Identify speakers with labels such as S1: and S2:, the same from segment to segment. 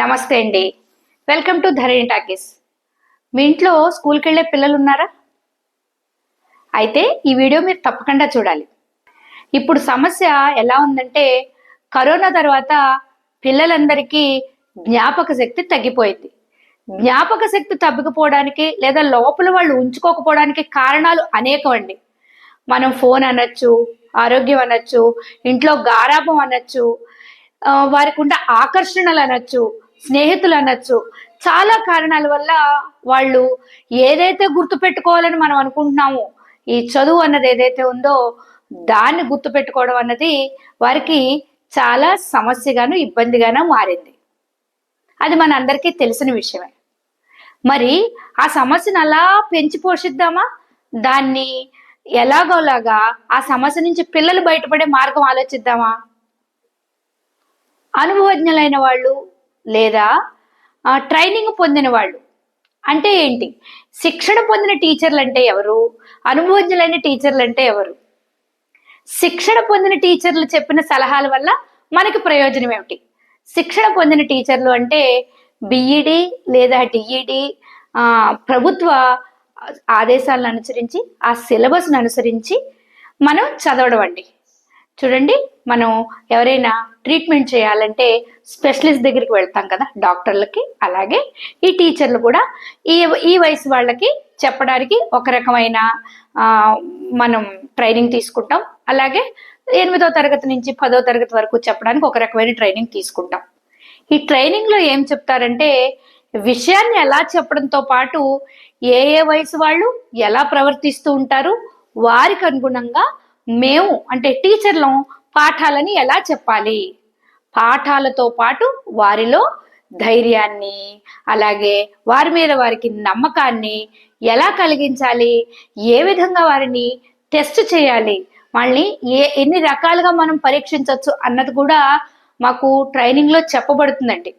S1: నమస్తే అండి. Welcome to Dharani talkies మీ ఇంట్లో స్కూల్కి వెళ్ళే పిల్లలు ఉన్నారా? అయితే ఈ వీడియో మీరు తప్పకుండా చూడాలి. ఇప్పుడు సమస్య ఎలా ఉందంటే కరోనా తర్వాత పిల్లలందరికీ జ్ఞాపక శక్తి తగ్గిపోయింది. జ్ఞాపక శక్తి తగ్గిపోవడానికి లేదా లోపల వాళ్ళు ఉంచుకోకపోవడానికి కారణాలు అనేకం అండి. మనం ఫోన్ అనొచ్చు ఆరోగ్యం అనొచ్చు ఇంట్లో గారాభం అనొచ్చు వారికి ఉండే ఆకర్షణలు అనొచ్చు స్నేహితులు అనొచ్చు చాలా కారణాల వల్ల వాళ్ళు ఏదైతే గుర్తు పెట్టుకోవాలని మనం అనుకుంటున్నామో ఈ చదువు అన్నది ఏదైతే ఉందో దాన్ని గుర్తు పెట్టుకోవడం అన్నది వారికి చాలా సమస్యగాను ఇబ్బందిగాను మారింది. అది మన అందరికీ తెలిసిన విషయమే. మరి ఆ సమస్యను అలా పెంచి పోషిద్దామా? దాన్ని ఎలాగోలాగా ఆ సమస్య నుంచి పిల్లలు బయటపడే మార్గం ఆలోచిద్దామా? అనుభవజ్ఞులైన వాళ్ళు లేదా ట్రైనింగ్ పొందిన వాళ్ళు. అంటే ఏంటి? శిక్షణ పొందిన టీచర్లు అంటే ఎవరు? అనుభవజ్ఞులైన టీచర్లు అంటే ఎవరు? శిక్షణ పొందిన టీచర్లు చెప్పిన సలహాల వల్ల మనకి ప్రయోజనం ఏమిటి? శిక్షణ పొందిన టీచర్లు అంటే బిఈడి లేదా డిఈడి ప్రభుత్వ ఆదేశాలను అనుసరించి ఆ సిలబస్ను అనుసరించి మనం చదవడం అండి. చూడండి మనం ఎవరైనా ట్రీట్మెంట్ చేయాలంటే స్పెషలిస్ట్ దగ్గరికి వెళ్తాం కదా డాక్టర్లకి అలాగే ఈ టీచర్లు కూడా ఈ ఈ వయసు వాళ్ళకి చెప్పడానికి ఒక రకమైన మనం ట్రైనింగ్ తీసుకుంటాం. అలాగే ఎనిమిదో తరగతి నుంచి పదో తరగతి వరకు చెప్పడానికి ఒక రకమైన ట్రైనింగ్ తీసుకుంటాం. ఈ ట్రైనింగ్లో ఏం చెప్తారంటే విషయాన్ని ఎలా చెప్పడంతో పాటు ఏ ఏ వయసు వాళ్ళు ఎలా ప్రవర్తిస్తూ ఉంటారు వారికి అనుగుణంగా మేము అంటే టీచర్లు పాఠాలని ఎలా చెప్పాలి? పాఠాలతో పాటు వారిలో ధైర్యాన్ని అలాగే వారి మీద వారికి నమ్మకాన్ని ఎలా కలిగించాలి? ఏ విధంగా వారిని టెస్ట్ చేయాలి? వాళ్ళని ఏ ఎన్ని రకాలుగా మనం పరీక్షించవచ్చు అన్నది కూడా మాకు ట్రైనింగ్లో చెప్పబడుతుందండి.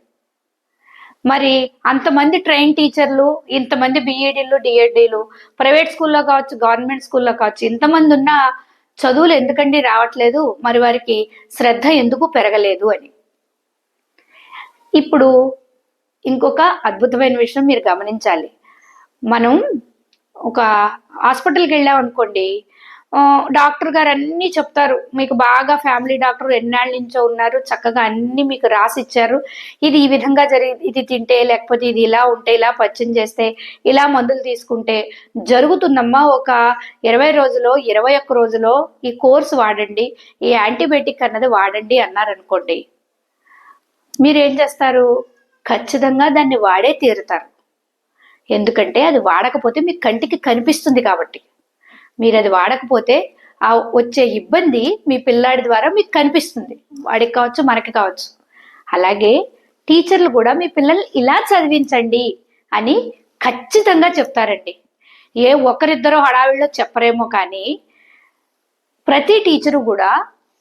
S1: మరి అంతమంది ట్రైన్ టీచర్లు ఇంతమంది బిఈడీలు డిఎడ్డీలు ప్రైవేట్ స్కూల్లో కావచ్చు గవర్నమెంట్ స్కూల్లో కావచ్చు ఇంతమంది ఉన్నా చదువులు ఎందుకండి రావట్లేదు? మరి వారికి శ్రద్ధ ఎందుకు పెరగలేదు అని. ఇప్పుడు ఇంకొక అద్భుతమైన విషయం మీరు గమనించాలి. మనం ఒక హాస్పిటల్కి వెళ్ళాం అనుకోండి డాక్టర్ గారు అన్నీ చెప్తారు. మీకు బాగా ఫ్యామిలీ డాక్టర్ ఎన్నాళ్ళ నుంచో ఉన్నారు. చక్కగా అన్ని మీకు రాసి ఇచ్చారు ఇది ఈ విధంగా జరిగి ఇది తింటే లేకపోతే ఇది ఇలా ఉంటే ఇలా పచ్చం చేస్తే ఇలా మందులు తీసుకుంటే జరుగుతుందమ్మా. ఒక ఇరవై రోజులో ఇరవై ఒక్క రోజులో ఈ కోర్స్ వాడండి. ఈ యాంటీబయాటిక్ అన్నది వాడండి అన్నారనుకోండి. మీరు ఏం చేస్తారు? ఖచ్చితంగా దాన్ని వాడే తీరుతారు. ఎందుకంటే అది వాడకపోతే మీ కంటికి కనిపిస్తుంది కాబట్టి. మీరు అది వాడకపోతే ఆ వచ్చే ఇబ్బంది మీ పిల్లాడి ద్వారా మీకు కనిపిస్తుంది. వాడికి కావచ్చు మనకి కావచ్చు. అలాగే టీచర్లు కూడా మీ పిల్లల్ని ఇలా చదివించండి అని ఖచ్చితంగా చెప్తారండి. ఏ ఒకరిద్దరో హడావిడిలో చెప్పరేమో కానీ ప్రతి టీచరు కూడా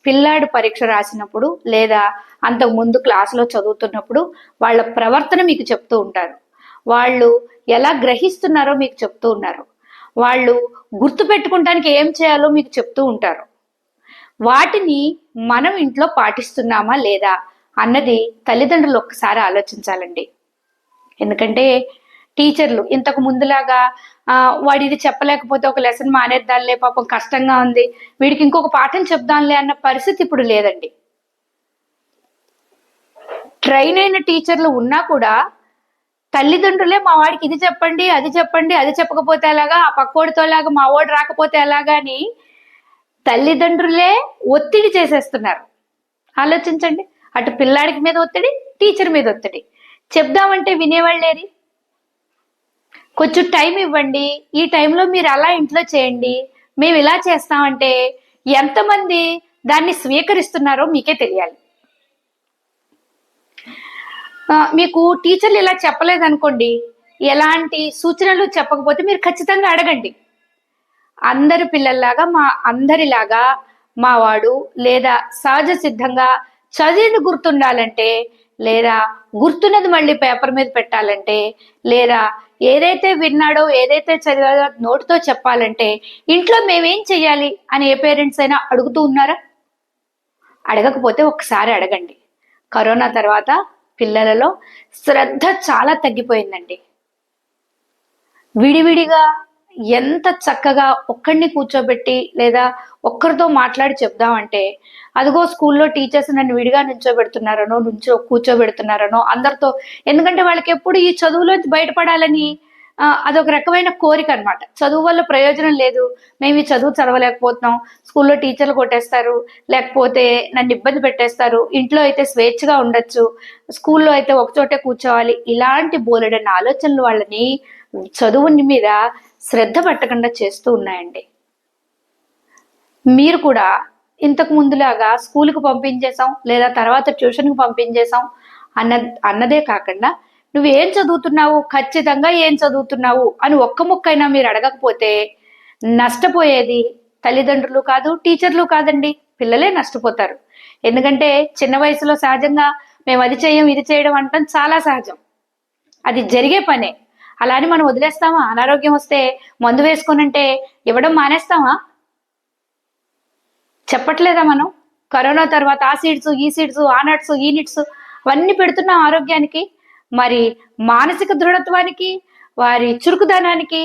S1: పిల్లాడు పరీక్ష రాసినప్పుడు లేదా అంతకు ముందు క్లాసులో చదువుతున్నప్పుడు వాళ్ళ ప్రవర్తన మీకు చెప్తూ ఉంటారు. వాళ్ళు ఎలా గ్రహిస్తున్నారో మీకు చెప్తూ ఉన్నారు. వాళ్ళు గుర్తు పెట్టుకుంటానికి ఏం చేయాలో మీకు చెప్తూ ఉంటారు. వాటిని మనం ఇంట్లో పాటిస్తున్నామా లేదా అన్నది తల్లిదండ్రులు ఒక్కసారి ఆలోచించాలండి. ఎందుకంటే టీచర్లు ఇంతకు ముందులాగా వాడు ఇది చెప్పలేకపోతే ఒక లెసన్ మానేద్దాంలే పాపం కష్టంగా ఉంది వీడికి ఇంకొక పాఠం చెప్దాంలే అన్న పరిస్థితి ఇప్పుడు లేదండి. ట్రైన్ అయిన టీచర్లు ఉన్నా కూడా తల్లిదండ్రులే మా వాడికి ఇది చెప్పండి అది చెప్పండి అది చెప్పకపోతే ఎలాగా? ఆ పక్కోడితో లాగా మా వాడు రాకపోతే ఎలాగా అని తల్లిదండ్రులే ఒత్తిడి చేసేస్తున్నారు. ఆలోచించండి. అటు పిల్లాడికి మీద ఒత్తిడి టీచర్ మీద ఒత్తిడి. చెప్దామంటే వినేవాళ్ళేరి కొంచెం టైం ఇవ్వండి. ఈ టైంలో మీరు అలా ఇంట్లో చేయండి. మేము ఇలా చేస్తామంటే ఎంతమంది దాన్ని స్వీకరిస్తున్నారో మీకే తెలియాలి. మీకు టీచర్లు ఇలా చెప్పలేదనుకోండి ఎలాంటి సూచనలు చెప్పకపోతే మీరు ఖచ్చితంగా అడగండి. అందరి పిల్లల్లాగా మా అందరిలాగా మా వాడు లేదా సహజ సిద్ధంగా చదివింది గుర్తుండాలంటే లేదా గుర్తున్నది మళ్ళీ పేపర్ మీద పెట్టాలంటే లేదా ఏదైతే విన్నాడో ఏదైతే చదివాడో నోటితో చెప్పాలంటే ఇంట్లో మేమేం చెయ్యాలి అని ఏ పేరెంట్స్ అయినా అడుగుతూ ఉన్నారా? అడగకపోతే ఒకసారి అడగండి. కరోనా తర్వాత పిల్లలలో శ్రద్ధ చాలా తగ్గిపోయిందండి. విడివిడిగా ఎంత చక్కగా ఒక్కడిని కూర్చోబెట్టి లేదా ఒక్కరితో మాట్లాడి చెప్దామంటే అదిగో స్కూల్లో టీచర్స్ నన్ను విడిగా నుంచోబెడుతున్నారనో నుంచో కూర్చోబెడుతున్నారనో అందరితో ఎందుకంటే వాళ్ళకి ఎప్పుడు ఈ చదువులో బయటపడాలని అదొక రకమైన కోరిక అన్నమాట. చదువు వల్ల ప్రయోజనం లేదు. మేము ఈ చదువు చదవలేకపోతున్నాం. స్కూల్లో టీచర్లు కొట్టేస్తారు. లేకపోతే నన్ను ఇబ్బంది పెట్టేస్తారు. ఇంట్లో అయితే స్వేచ్ఛగా ఉండొచ్చు. స్కూల్లో అయితే ఒకచోటే కూర్చోవాలి. ఇలాంటి బోలెడన్న ఆలోచనలు వాళ్ళని చదువుని మీద శ్రద్ధ పెట్టకుండా చేస్తూ ఉన్నాయండి. మీరు కూడా ఇంతకు ముందులాగా స్కూల్కి పంపించేసాం లేదా తర్వాత ట్యూషన్కి పంపించేసాం అన్న అన్నదే కాకుండా నువ్వు ఏం చదువుతున్నావు? ఖచ్చితంగా ఏం చదువుతున్నావు? అని ఒక్క ముక్కైనా మీరు అడగకపోతే నష్టపోయేది తల్లిదండ్రులు కాదు టీచర్లు కాదండి. పిల్లలే నష్టపోతారు. ఎందుకంటే చిన్న వయసులో సహజంగా మేము అది చేయం ఇది చేయడం అంటాం చాలా సహజం. అది జరిగే పనే. అలా అని మనం వదిలేస్తామా? అనారోగ్యం వస్తే మందు వేసుకోనంటే ఇవ్వడం మానేస్తామా? చెప్పట్లేదా మనం? కరోనా తర్వాత ఆ సీడ్స్ ఈ సీడ్స్ ఆ నట్స్ ఈ నిట్స్ అవన్నీ పెడుతున్నాం ఆరోగ్యానికి. మరి మానసిక దృఢత్వానికి వారి చురుకుదనానికి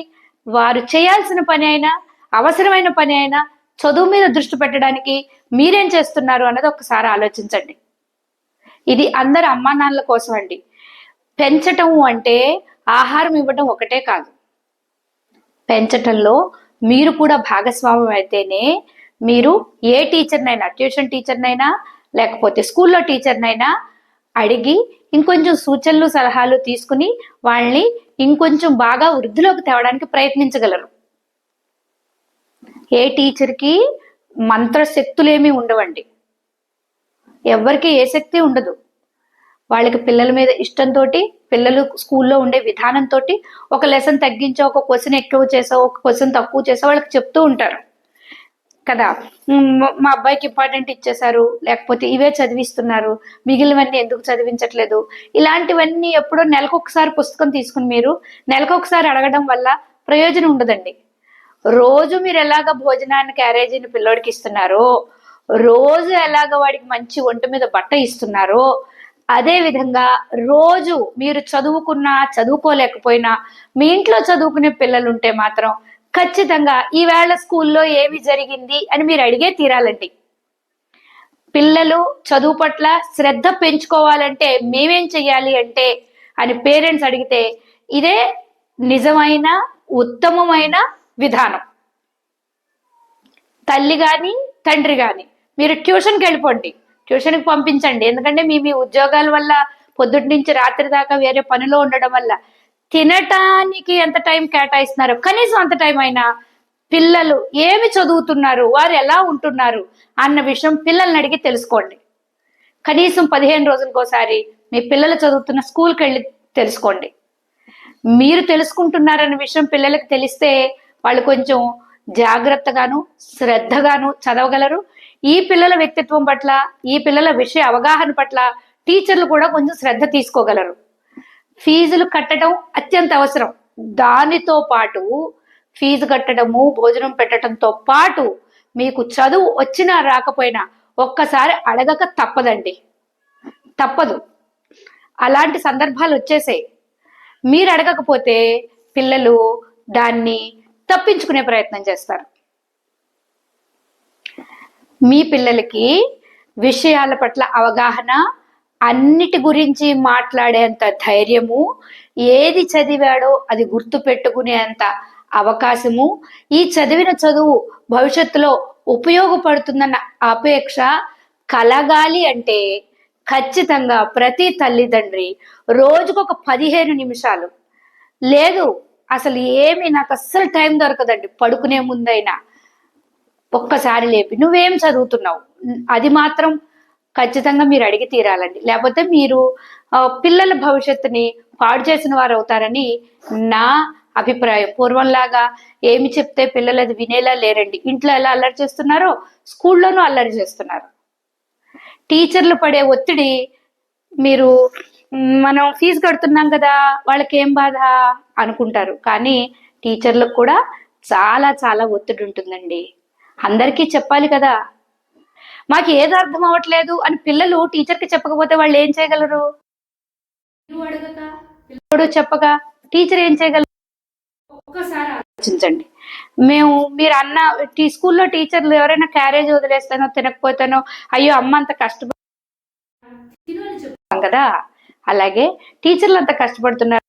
S1: వారు చేయాల్సిన పని అయినా అవసరమైన పని అయినా చదువు మీద దృష్టి పెట్టడానికి మీరేం చేస్తున్నారు అన్నది ఒకసారి ఆలోచించండి. ఇది అందరు అమ్మా నాన్నల కోసం అండి. పెంచటం అంటే ఆహారం ఇవ్వడం ఒకటే కాదు. పెంచటంలో మీరు కూడా భాగస్వామ్యం అయితేనే మీరు ఏ టీచర్నైనా ట్యూషన్ టీచర్నైనా లేకపోతే స్కూల్లో టీచర్నైనా అడిగి ఇంకొంచెం సూచనలు సలహాలు తీసుకుని వాళ్ళని ఇంకొంచెం బాగా వృద్ధిలోకి తేవడానికి ప్రయత్నించగలరు. ఏ టీచర్కి మంత్రశక్తులేమీ ఉండవండి. ఎవరికి ఏ శక్తి ఉండదు. వాళ్ళకి పిల్లల మీద ఇష్టంతో పిల్లలు స్కూల్లో ఉండే విధానంతో ఒక లెసన్ తగ్గించో ఒక క్వశ్చన్ ఎక్కువ చేసో ఒక క్వశ్చన్ తక్కువ చేసో వాళ్ళకి చెప్తూ ఉంటారు. కదా? మా అబ్బాయికి ఇంపార్టెంట్ ఇచ్చేశారు. లేకపోతే ఇవే చదివిస్తున్నారు. మిగిలినవన్నీ ఎందుకు చదివించట్లేదు? ఇలాంటివన్నీ ఎప్పుడో నెలకొకసారి పుస్తకం తీసుకుని మీరు నెలకొకసారి అడగడం వల్ల ప్రయోజనం ఉండదండి. రోజు మీరు ఎలాగ భోజనాన్ని క్యారేజీని పిల్లోడికి ఇస్తున్నారో రోజు ఎలాగ వాడికి మంచి ఒంటి మీద బట్ట ఇస్తున్నారో అదే విధంగా రోజు మీరు చదువుకున్నా చదువుకోలేకపోయినా మీ ఇంట్లో చదువుకునే పిల్లలు ఉంటే మాత్రం ఖచ్చితంగా ఈవేళ స్కూల్లో ఏమి జరిగింది అని మీరు అడిగే తీరాలండి. పిల్లలు చదువు పట్ల శ్రద్ధ పెంచుకోవాలంటే మేమేం చెయ్యాలి అంటే అని పేరెంట్స్ అడిగితే ఇదే నిజమైన ఉత్తమమైన విధానం. తల్లి కానీ తండ్రి కానీ మీరు ట్యూషన్కి వెళ్ళిపోండి. ట్యూషన్కి పంపించండి. ఎందుకంటే మీ మీ ఉద్యోగాల వల్ల పొద్దుటి నుంచి రాత్రి దాకా వేరే పనిలో ఉండడం వల్ల తినటానికి ఎంత టైం కేటాయిస్తున్నారు? కనీసం అంత టైం అయినా పిల్లలు ఏమి చదువుతున్నారు? వారు ఎలా ఉంటున్నారు? అన్న విషయం పిల్లల్ని అడిగి తెలుసుకోండి. కనీసం పదిహేను రోజులకోసారి మీ పిల్లలు చదువుతున్న స్కూల్కి వెళ్ళి తెలుసుకోండి. మీరు తెలుసుకుంటున్నారన్న విషయం పిల్లలకు తెలిస్తే వాళ్ళు కొంచెం జాగ్రత్తగాను శ్రద్ధగాను చదవగలరు. ఈ పిల్లల వ్యక్తిత్వం పట్ల ఈ పిల్లల విషయ అవగాహన పట్ల టీచర్లు కూడా కొంచెం శ్రద్ధ తీసుకోగలరు. ఫీజులు కట్టడం అత్యంత అవసరం. దానితో పాటు ఫీజు కట్టడము భోజనం పెట్టడంతో పాటు మీకు చదువు వచ్చినా రాకపోయినా ఒక్కసారి అడగక తప్పదండి. తప్పదు. అలాంటి సందర్భాలు వచ్చేసాయి. మీరు అడగకపోతే పిల్లలు దాన్ని తప్పించుకునే ప్రయత్నం చేస్తారు. మీ పిల్లలకి విషయాల పట్ల అవగాహన అన్నిటి గురించి మాట్లాడేంత ధైర్యము ఏది చదివాడో అది గుర్తు పెట్టుకునేంత అవకాశము ఈ చదివిన చదువు భవిష్యత్తులో ఉపయోగపడుతుందన్న అపేక్ష కలగాలి అంటే ఖచ్చితంగా ప్రతి తల్లిదండ్రి రోజుకు ఒక పదిహేను నిమిషాలు. లేదు అసలు ఏమి నాకు అస్సలు టైం దొరకదండి పడుకునే ముందైనా. ఒక్కసారి లేపి నువ్వేం చదువుతున్నావు? అది మాత్రం ఖచ్చితంగా మీరు అడిగి తీరాలండి. లేకపోతే మీరు పిల్లల భవిష్యత్తుని పాడు చేసిన వారు అవుతారని నా అభిప్రాయం. పూర్వంలాగా ఏమి చెప్తే పిల్లలు అది వినేలా లేరండి. ఇంట్లో ఎలా అల్లరి చేస్తున్నారో స్కూల్లోనూ అల్లరి చేస్తున్నారు. టీచర్లు పడే ఒత్తిడి మీరు మనం ఫీజు కడుతున్నాం కదా వాళ్ళకి ఏం బాధ అనుకుంటారు. కానీ టీచర్లకు కూడా చాలా చాలా ఒత్తిడి ఉంటుందండి. అందరికీ చెప్పాలి కదా మాకు ఏది అర్థం అవ్వట్లేదు అని పిల్లలు టీచర్కి చెప్పకపోతే వాళ్ళు ఏం చేయగలరు? పిల్లడు చెప్పగా టీచర్ ఏం చేయగలరు ఒక్కసారి ఆలోచించండి. మేము మీరు అన్న టీ స్కూల్లో టీచర్లు ఎవరైనా క్యారేజ్ వదిలేస్తానో తినకపోతానో అయ్యో అమ్మ అంత కష్టపడి కదా? అలాగే టీచర్లు అంత కష్టపడుతున్నారు.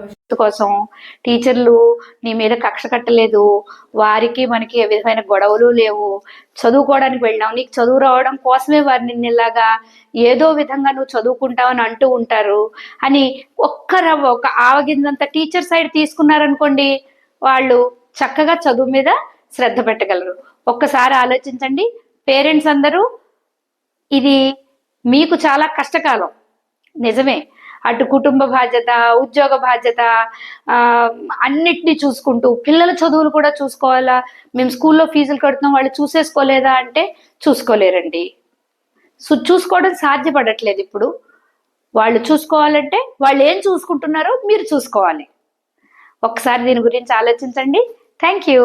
S1: భవిష్యత్తు కోసం టీచర్లు నీ మీద కక్ష కట్టలేదు. వారికి మనకి ఏ విధమైన గొడవలు లేవు. చదువుకోవడానికి వెళ్ళినావు. నీకు చదువు రావడం కోసమే వారు నిన్ను ఇలాగా ఏదో విధంగా నువ్వు చదువుకుంటావు అని అంటూ ఉంటారు. అని ఒక్క రవ్వ ఒక ఆవగిందంత టీచర్ సైడ్ తీసుకున్నారనుకోండి వాళ్ళు చక్కగా చదువు మీద శ్రద్ధ పెట్టగలరు. ఒక్కసారి ఆలోచించండి. పేరెంట్స్ అందరూ ఇది మీకు చాలా కష్టకాలం. నిజమే. అటు కుటుంబ బాధ్యత ఉద్యోగ బాధ్యత అన్నిటినీ చూసుకుంటూ పిల్లల చదువులు కూడా చూసుకోవాలా? మేము స్కూల్లో ఫీజులు కడుతున్నాం వాళ్ళు చూసేసుకోలేదా అంటే చూసుకోలేరండి. సో చూసుకోవడం సాధ్యపడట్లేదు ఇప్పుడు. వాళ్ళు చూసుకోవాలంటే వాళ్ళు ఏం చూసుకుంటున్నారో మీరు చూసుకోవాలి. ఒకసారి దీని గురించి ఆలోచించండి. Thank you.